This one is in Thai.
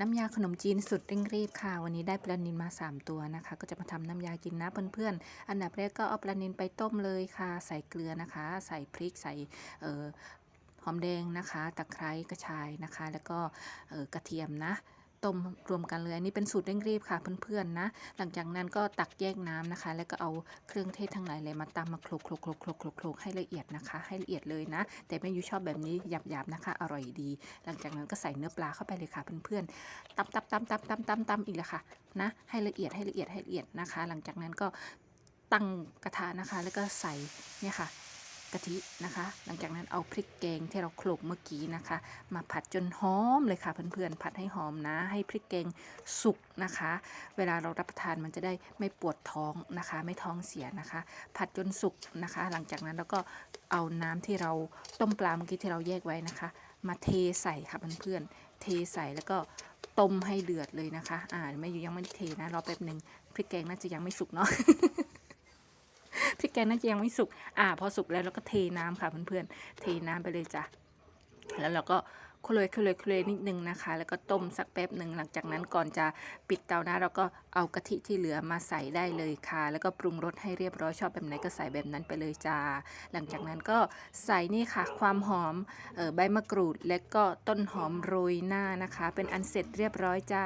น้ำยาขนมจีนสุดเร่งรีบค่ะ วันนี้ได้ปลานินมา 3 ตัวนะคะ ก็จะมาทำน้ำยากินนะเพื่อนๆ อันดับแรกก็เอาปลานินไปต้มเลยค่ะ ใส่เกลือนะคะ ใส่พริกใส่เอ่อหอมแดงนะคะ ตะไคร้กระชายนะคะ แล้วก็กระเทียมนะ ต้มรวมกันเลยอันนี้เป็นสูตรเร่งรีบค่ะเพื่อนๆนะ หลังจากนั้นก็ตักแยกน้ำนะคะ แล้วก็เอาเครื่องเทศทั้งหลายเลยมาตำมาโคลกโคลกโคลกโคลกโคลกโคลกให้ละเอียดนะคะ ให้ละเอียดเลยนะ แต่แม่ยูชอบแบบนี้หยาบๆนะคะ อร่อยดี หลังจากนั้นก็ใส่เนื้อปลาเข้าไปเลยค่ะเพื่อนๆตำตำตำตำตำตำตำอีกแล้วค่ะนะให้ละเอียดให้ละเอียดให้ละเอียดนะคะ หลังจากนั้นก็ตั้งกระทะนะคะ แล้วก็ใส่เนี่ยค่ะ กะทินะคะ หลังจากนั้นเอาพริกแกงที่เราโขลกเมื่อกี้นะคะ มาผัดจนหอมเลยค่ะเพื่อนๆ ผัดให้หอมนะ ให้พริกแกงสุกนะคะ เวลาเรารับประทานมันจะได้ไม่ปวดท้องนะคะ ไม่ท้องเสียนะคะ ผัดจนสุกนะคะ หลังจากนั้นเราก็เอาน้ำที่เราต้มปลาเมื่อกี้ที่เราแยกไว้นะคะ มาเทใส่ค่ะเพื่อนๆ เทใส่แล้วก็ต้มให้เดือดเลยนะคะ อ่าไม่ยังไม่เทนะรอแป๊บหนึ่งพริกแกงน่าจะยังไม่สุกเนาะ พริกแกงน่าจะยังไม่สุกอ่าพอสุกแล้วเราก็เทน้ำค่ะเพื่อนๆเทน้ำไปเลยจ้ะแล้วเราก็คุเลยคุเลยคุเลยนิดนึงนะคะ แล้วก็ต้มสักแป๊บหนึ่งหลังจากนั้นก่อนจะปิดเตานะ เราก็เอากะทิที่เหลือมาใส่ได้เลยค่ะ แล้วก็ปรุงรสให้เรียบร้อยชอบแบบไหนก็ใส่แบบนั้นไปเลยจ้า หลังจากนั้นก็ใส่นี่ค่ะ ความหอมเออใบมะกรูด และก็ต้นหอมโรยหน้านะคะ เป็นอันเสร็จเรียบร้อยจ้า